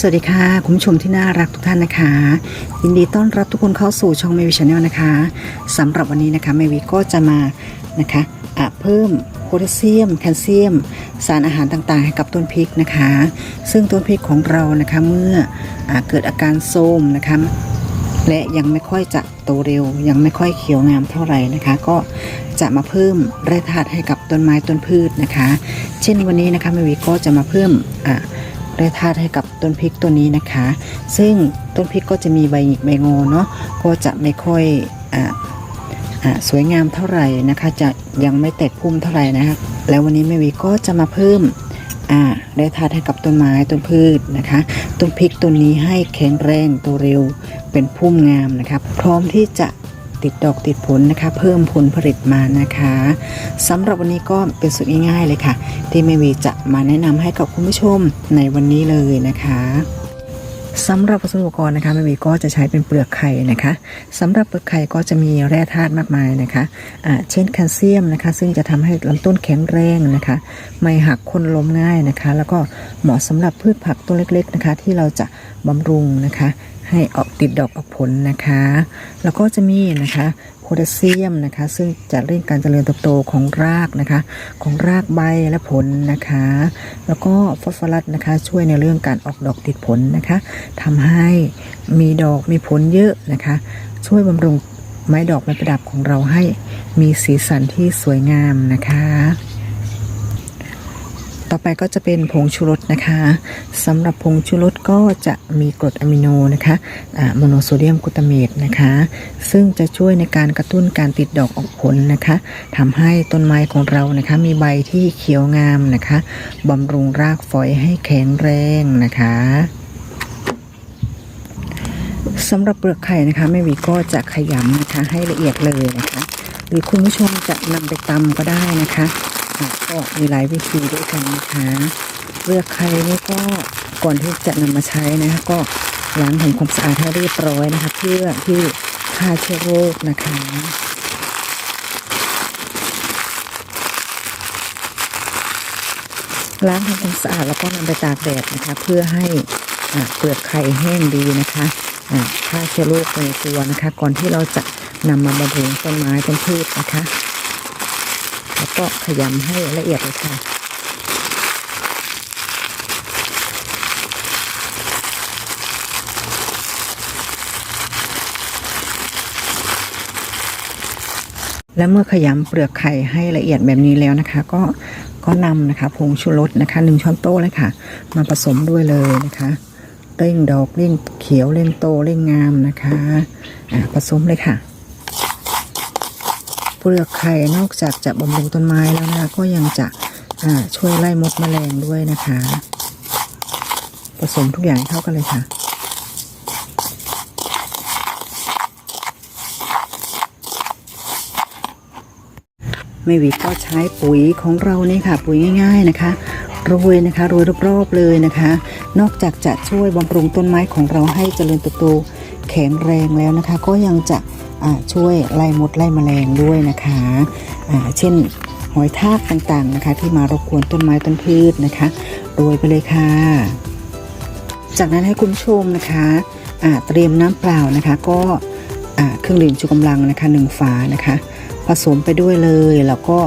สวัสดีค่ะ คุณผู้ชมที่น่ารักทุกท่านนะคะ ยินดีต้อนรับทุกคนเข้าสู่ช่องเมวิชาแนลนะคะสำหรับวันนี้นะคะเมวิก็จะมานะคะอะเพิ่มโพแทสเซียม แคลเซียม สารอาหารต่างๆ ให้กับต้นพริกนะคะ ซึ่งต้นพริกของเรานะคะเมื่ออเกิดอาการโทรมนะคะและยังไม่ค่อยจะโตเร็ว ยังไม่ค่อยเขียวงามเท่าไหร่นะคะ ก็จะมาเพิ่มแร่ธาตุให้กับต้นไม้ต้นพืชนะคะ เช่นวันนี้นะคะแมวีก็จะมาเพิ่มอะ แร่ธาตุให้กับต้นพริกตัวนี้นะคะ ซึ่งต้นพริกก็จะมีใบหงิกใบงอเนาะก็จะไม่ค่อยออสวยงามเท่าไหร่นะคะ จะยังไม่แตกพุ่มเท่าไหร่นะคะแล้ววันนี้แม่วีก็จะมาเพิ่มอ่าได้ธาตุให้กับต้นไม้ต้นพืชนะคะต้นพริกต้นนี้ให้แข็งแรงโตเร็วเป็นพุ่มงามนะคะพร้อมที่จะ ติดดอกติดผลนะคะ เพิ่มผลผลิตมานะคะสำหรับวันนี้ก็เป็นสูตรง่ายๆเลยค่ะ ที่แม่วีจะมาแนะนำให้กับคุณผู้ชมในวันนี้เลยนะคะสำหรับวัสดุอุปกรณ์นะคะแม่วีก็จะใช้เป็นเปลือกไข่นะคะสำหรับเปลือกไข่ก็จะมีแร่ธาตุมากมายนะคะอ่าเช่นแคลเซียมนะคะ ซึ่งจะทำให้ลำต้นแข็งแรงนะคะ ไม่หักคนล้มง่ายนะคะ แล้วก็เหมาะสำหรับพืชผักตัวเล็กๆนะคะ ที่เราจะบำรุงนะคะ ให้ออกติดดอกออกผลนะคะ แล้วก็จะมีนะคะโพแทสเซียมนะคะ ซึ่งจะเร่งการเจริญเติบโตของรากนะคะ ของรากใบและผลนะคะ แล้วก็ฟอสฟอรัสนะคะ ช่วยในเรื่องการออกดอกติดผลนะคะทำให้มีดอกมีผลเยอะนะคะ ช่วยบำรุงไม้ดอกไม้ประดับของเราให้มีสีสันที่สวยงามนะคะ ต่อไปก็จะเป็นผงชูรสนะคะสำหรับผงชูรสก็จะมีกรดอะมิโนนะคะโมโนโซเดียมกลูตาเมตนะคะ ซึ่งจะช่วยในการกระตุ้นการติดดอกออกผลนะคะทำให้ต้นไม้ของเรานะคะ มีใบที่เขียวงามนะคะบำรุงรากฝอยให้แข็งแรงนะคะสำหรับเปลือกไข่นะคะแม่วีก็จะขยำนะคะให้ละเอียดเลยนะคะ หรือคุณผู้ชมจะนำไปตำก็ได้นะคะ อะ ก็มีหลายวิธีด้วยกันนะคะเปลือกไข่นี่ก็ก่อนที่จะนำมาใช้นะคะก็ล้างทำความสะอาดให้เรียบร้อยนะคะ เพื่อที่ฆ่าเชื้อโรคนะคะล้างทำความสะอาดแล้วก็นำไปตากแดดนะคะ เพื่อให้เปลือกไข่แห้งดีนะคะฆ่าเชื้อโรคในตัวนะคะ ก่อนที่เราจะนำมาบำรุงต้นไม้ต้นพืชนะคะ แล้วก็ขยำให้ละเอียดเลยค่ะ และเมื่อขยำเปลือกไข่ให้ละเอียดแบบนี้แล้วนะคะ ก็ก็นำนะคะผงชูรสนะคะหนึ่งช้อนโต๊ะเลยค่ะ มาผสมด้วยเลยนะคะเร่งดอกเร่งเขียวเร่งโตเร่งงามนะคะผสมเลยค่ะ ลือกไข่นอกจากจะบำรุงต้นไม้แล้วนะคะก็ยังจะช่วยไล่มดแมลงด้วยนะคะ ผสมทุกอย่างเข้ากันเลยค่ะ ไม่วีก็ใช้ปุ๋ยของเราเนี่ยค่ะ ปุ๋ยง่าย ๆนะคะโรยนะคะโรยรอบๆเลยนะคะ นอกจากจะช่วยบำรุงต้นไม้ของเราให้เจริญเติบโตแข็งแรงแล้วนะคะ ก็ยังจะ ช่วยไล่มดไล่แมลงด้วยนะคะเช่นหอยทากต่างๆนะคะ ที่มารบกวนต้นไม้ต้นพืชนะคะโรยไปเลยค่ะ จากนั้นให้คุณชมนะคะเตรียมน้ำเปล่านะคะ ก็เครื่องดื่มชูกำลังนะคะหนึ่งฝานะคะ ผสมไปด้วยเลยแล้วก็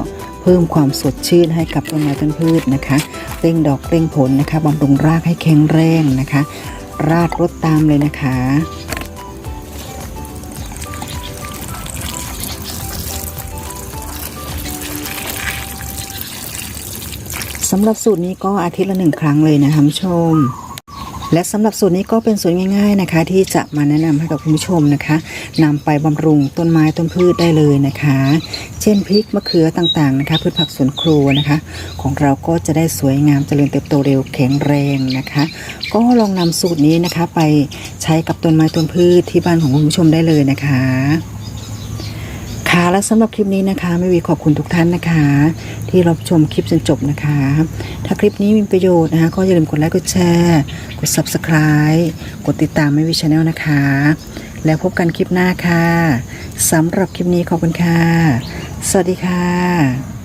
เพิ่มความสดชื่นให้กับต้นไม้ต้นพืชนะคะเร่งดอกเร่งผลนะคะบำรุงรากให้แข็งแรงนะคะ รากรดตามเลยนะคะ สำหรับสูตรนี้ก็อาทิตย์ละหนึ่งครั้งเลยนะคะผู้ชม และสำหรับสูตรนี้ก็เป็นสูตรง่ายๆนะคะ ที่จะมาแนะนำให้กับคุณผู้ชมนะคะนำไปบำรุงต้นไม้ต้นพืชได้เลยนะคะ เช่นพริกมะเขือต่างๆนะคะพืชผักสวนครัวนะคะ ของเราก็จะได้สวยงามเจริญเติบโตเร็วแข็งแรงนะคะ ก็ลองนำสูตรนี้นะคะไปใช้กับต้นไม้ต้นพืชที่บ้านของคุณผู้ชมได้เลยนะคะ ค่ะและสำหรับคลิปนี้นะคะไม่วีขอบคุณทุกท่านนะคะ ที่รับชมคลิปจนจบนะคะ ถ้าคลิปนี้มีประโยชน์นะคะ ก็อย่าลืมกดไลค์กดแชร์กด subscribe กดติดตามไม่วีชาแนลนะคะ แล้วพบกันคลิปหน้าค่ะสำหรับคลิปนี้ขอบคุณค่ะ สวัสดีค่ะ